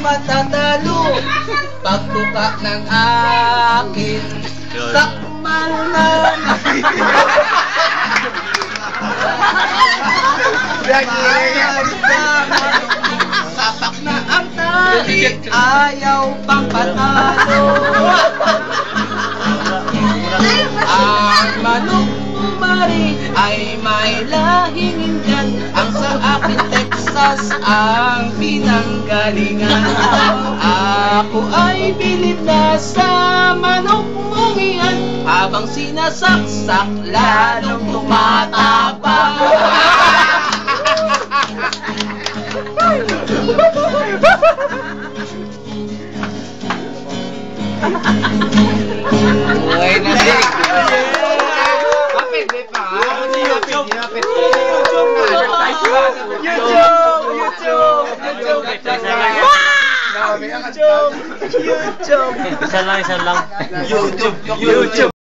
matatalo. Pagtuka ng akin Sakmal na. Sapak na ang tali Ayaw pang patalo Ang manok umari ay may lahing Indian Ang sa akin Texas ang pinanggalingan Ako ay bilib na sa manok mong iyan Habang sinasaksak lalong tumatapang Buhay na si Kapit, di pa. YouTube! YouTube! YouTube! YouTube! YouTube! YouTube! Isa lang, isa lang. YouTube! YouTube!